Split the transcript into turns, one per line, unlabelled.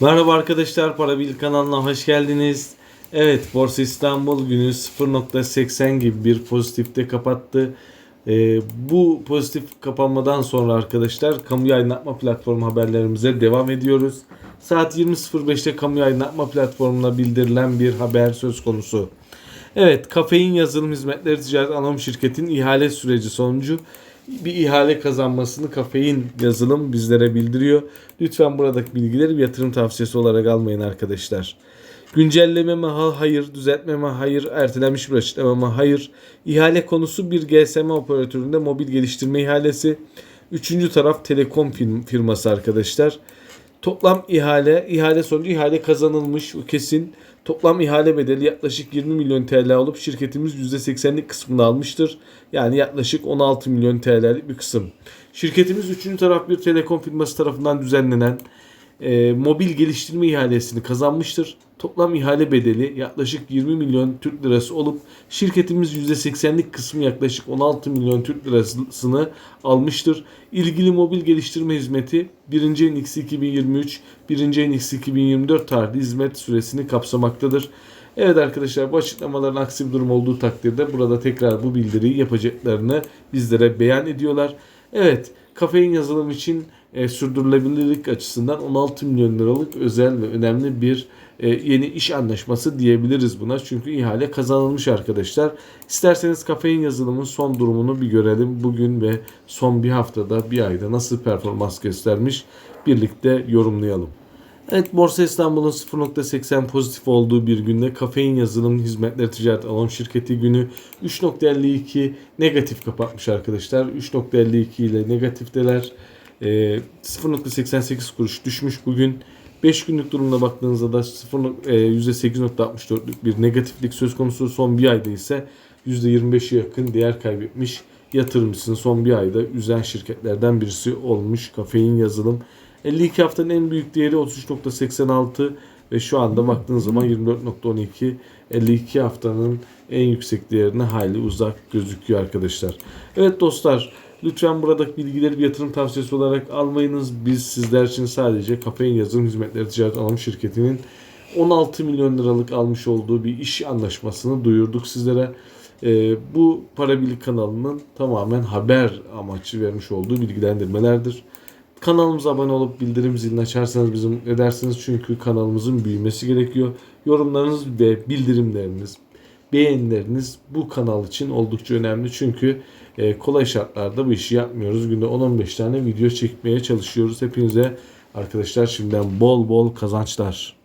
Merhaba arkadaşlar, Para Bil kanalına hoş geldiniz. Evet, Borsa İstanbul günü 0.80 gibi bir pozitifte kapattı. Ee, bu pozitif kapanmadan sonra arkadaşlar kamu aydınlatma platformu haberlerimize devam ediyoruz. Saat 20.05'te kamu aydınlatma platformuna bildirilen bir haber söz konusu. Evet, kafein yazılım hizmetleri ticaret anonim şirketin ihale süreci sonucu bir ihale kazanmasını kafein yazılım bizlere bildiriyor. Lütfen buradaki bilgileri bir yatırım tavsiyesi olarak almayın arkadaşlar. Güncelleme mi ha- hayır, düzeltme mi hayır, ertelenmiş bir açıklama mı hayır. İhale konusu bir GSM operatöründe mobil geliştirme ihalesi. Üçüncü taraf telekom firm- firması arkadaşlar. Toplam ihale, ihale sonucu ihale kazanılmış o kesin. Toplam ihale bedeli yaklaşık 20 milyon TL olup şirketimiz %80'lik kısmını almıştır. Yani yaklaşık 16 milyon TL'lik bir kısım. Şirketimiz üçüncü taraf bir telekom firması tarafından düzenlenen e, mobil geliştirme ihalesini kazanmıştır. Toplam ihale bedeli yaklaşık 20 milyon Türk lirası olup şirketimiz %80'lik kısmı yaklaşık 16 milyon Türk lirasını almıştır. İlgili mobil geliştirme hizmeti 1. ayın X 2023, 1. ayın X 2024 tarihli hizmet süresini kapsamaktadır. Evet arkadaşlar bu açıklamaların aksi bir durum olduğu takdirde burada tekrar bu bildiriyi yapacaklarını bizlere beyan ediyorlar. Evet kafein yazılım için e, sürdürülebilirlik açısından 16 milyon liralık özel ve önemli bir e, yeni iş anlaşması diyebiliriz buna. Çünkü ihale kazanılmış arkadaşlar. İsterseniz kafein yazılımın son durumunu bir görelim. Bugün ve son bir haftada bir ayda nasıl performans göstermiş birlikte yorumlayalım. Evet Borsa İstanbul'un 0.80 pozitif olduğu bir günde kafein yazılım hizmetleri ticaret alım şirketi günü 3.52 negatif kapatmış arkadaşlar. 3.52 ile negatifteler. Ee, 0.88 kuruş düşmüş bugün. 5 günlük durumuna baktığınızda da 0, e, %8.64'lük bir negatiflik söz konusu. Son bir ayda ise %25'e yakın değer kaybetmiş yatırımcısını son bir ayda üzen şirketlerden birisi olmuş kafein yazılım. 52 haftanın en büyük değeri 33.86 ve şu anda baktığınız zaman 24.12 52 haftanın en yüksek değerine hayli uzak gözüküyor arkadaşlar. Evet dostlar lütfen buradaki bilgileri bir yatırım tavsiyesi olarak almayınız. Biz sizler için sadece kafein yazılım hizmetleri ticaret alım şirketinin 16 milyon liralık almış olduğu bir iş anlaşmasını duyurduk sizlere. Ee, bu para birlik kanalının tamamen haber amaçlı vermiş olduğu bilgilendirmelerdir. Kanalımıza abone olup bildirim zilini açarsanız bizim edersiniz çünkü kanalımızın büyümesi gerekiyor. Yorumlarınız ve bildirimleriniz, beğenileriniz bu kanal için oldukça önemli çünkü e, kolay şartlarda bu işi yapmıyoruz. Günde 10-15 tane video çekmeye çalışıyoruz. Hepinize arkadaşlar şimdiden bol bol kazançlar.